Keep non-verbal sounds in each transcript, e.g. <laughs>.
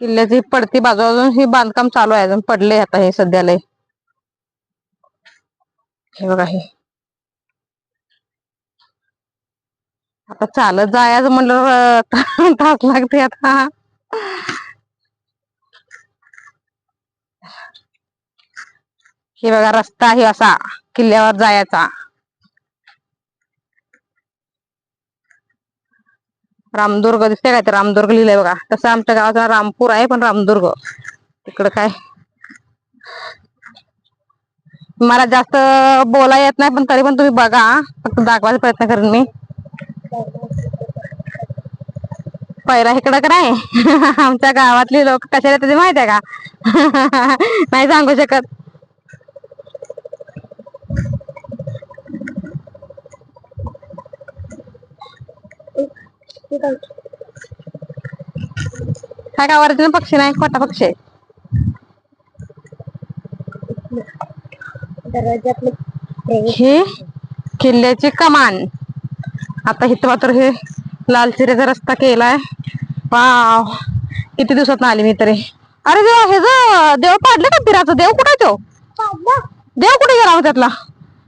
किल्ल्याची पडती बाजू अजून ही बांधकाम चालू आहे अजून पडले आता हे सध्याला हे बघा हे. आता चालत जायचं म्हणलं <laughs> तास लागते आता. हे बघा रस्ता आहे असा किल्ल्यावर जायचा. रामदुर्ग दिसते काय? ते रामदुर्ग लिहिलंय बघा. तसं आमच्या गावाचा रामपूर आहे पण रामदुर्ग. तिकडं काय? मला जास्त बोला येत नाही पण तरी पण तुम्ही बघा. फक्त दाखवायचा प्रयत्न करेन मी. पहिला इकडं का नाही? <laughs> आमच्या गावातली लोक कशाला त्याची माहिती आहे का? <laughs> नाही सांगू शकत. हा का वरती पक्षी नाही खोटा पक्षी आहे. हे किल्ल्याची कमान. आता इथं मात्र हे लाल चिऱ्याचा रस्ता केलाय. वाव. किती दिवसात आली मी तरी. अरे देव हे जो देव पाडलं का पिराचं देव कुठे तो? देव कुठे गेला मग त्यातला?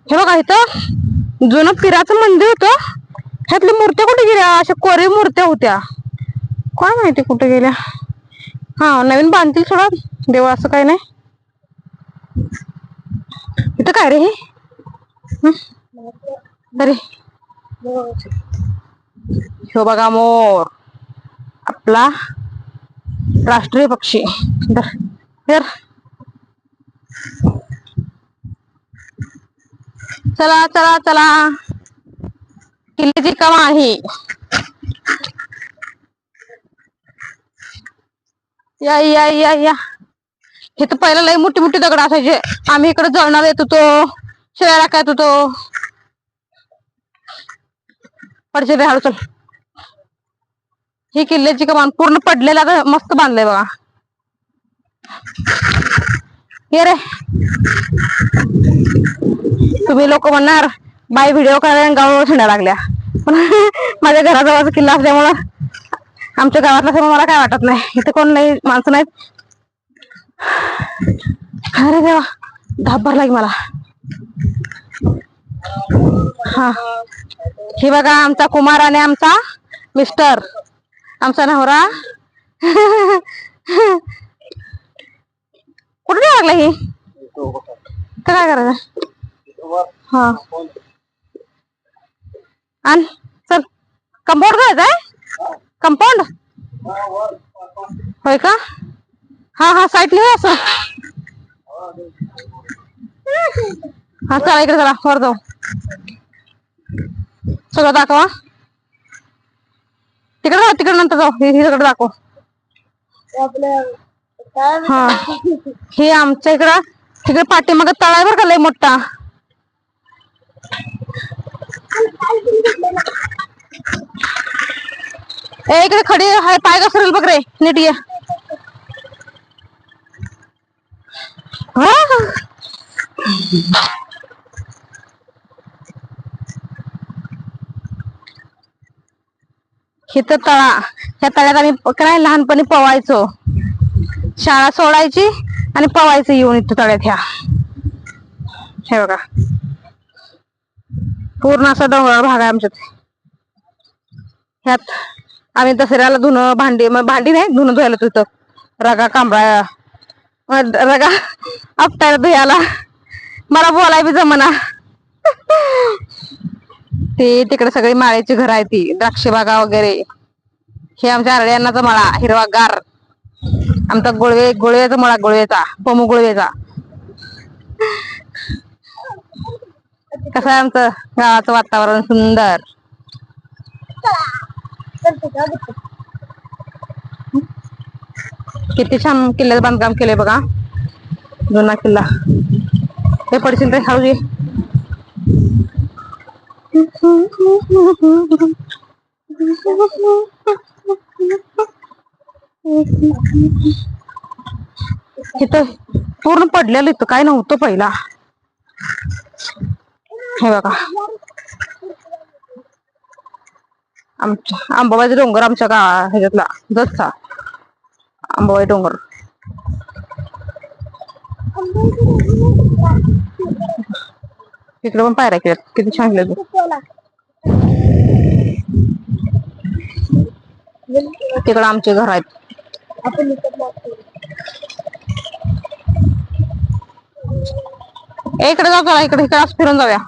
हे बघा इथं जुनं पिराचं मंदिर होतं. ह्यातल्या मूर्त्या कुठे गेल्या? अशा कोरीव मूर्त्या होत्या. काय माहिती कुठे गेल्या? हा नवीन बांधतील सोडा. देव असं काय नाही. इथं काय रे हे? अरे. हो बघा मोर. आपला राष्ट्रीय पक्षी. धर. चला चला चला. किल्ल्याची कमा आहे. या या या या. हे तर पहिला लय मोठी मोठी दगड असायचे. आम्ही इकडे जळणार येत होतो. शेळ्या काय होतो. पडशे रे हळू चल. ही किल्ल्याची कमान पूर्ण पडलेला मस्त बांधलंय बघा. ये रे. तुम्ही लोक म्हणणार बाई व्हिडिओ करायला गावावर थंडा लागल्या. पण माझ्या घराजवळचा किल्ला असल्यामुळं आमच्या गावातला समोर मला काय वाटत नाही. इथे कोण नाही माणसं नाहीत. अरे देवा धाप भरला की मला. हा. हे बघा आमचा कुमार आणि आमचा मिस्टर. आमचा नवरा. कुठे लागला ही? तर काय करायचं? हा. आण चल कंपाऊंड जायचंय कंपाऊंड? होय का? हा हा साईड लिहा असं. हा चला इकडे चला वर जाऊ. सगळं दाखवा. तिकडे जाऊ तिकडे नंतर जाऊ. हे सगळं दाखव. हा. हे आमच्या इकडं तिकडे पाठीमाग आहे बरं का लय मोठा? ए इकडे खडी हाय पाय घसरेल बघ रे नीट ये. हा तळा ह्या तळ्यात आम्ही काय लहानपणी पवायचो. शाळा सोडायची आणि पवायचं येऊन इथं तळ्यात ह्या. हे बघा. पूर्ण असा डोंगराळ भाग आहे आमच्यात. ह्यात आम्ही दसऱ्याला धुणं भांडी मग भांडी नाही धुणं धुवायला तिथं रगा कांबळा रगा आपटायला धुयाला. मला बोलाय बी जमना. ते तिकडे सगळी माळ्याची घर आहे ती द्राक्ष बागा वगैरे. हे आमच्या आरड्यांनाचा मळा हिरवागार. आमचा गुळवे गुळवेचा मळा गुळवेचा पमू गुळवेचा कसं आहे आमचं? गावाचं वातावरण सुंदर. किती छान किल्ल्याचं बांधकाम केलंय बघा. जुना किल्ला. हे पडशील रे हळू इथं पूर्ण पडलेलं इथं. काय नव्हतं पहिला. हे बघा आमच्या आंबाबाई डोंगर आमच्या गावा ह्याच्यातला जसा आंबाबाई डोंगर. इकडे पण पायऱ्या केल्यात. किती छान केलं तिकडे आमचे घर आहेत. इकडे जाऊ चला इकडे इकडे आज फिरून जाऊया.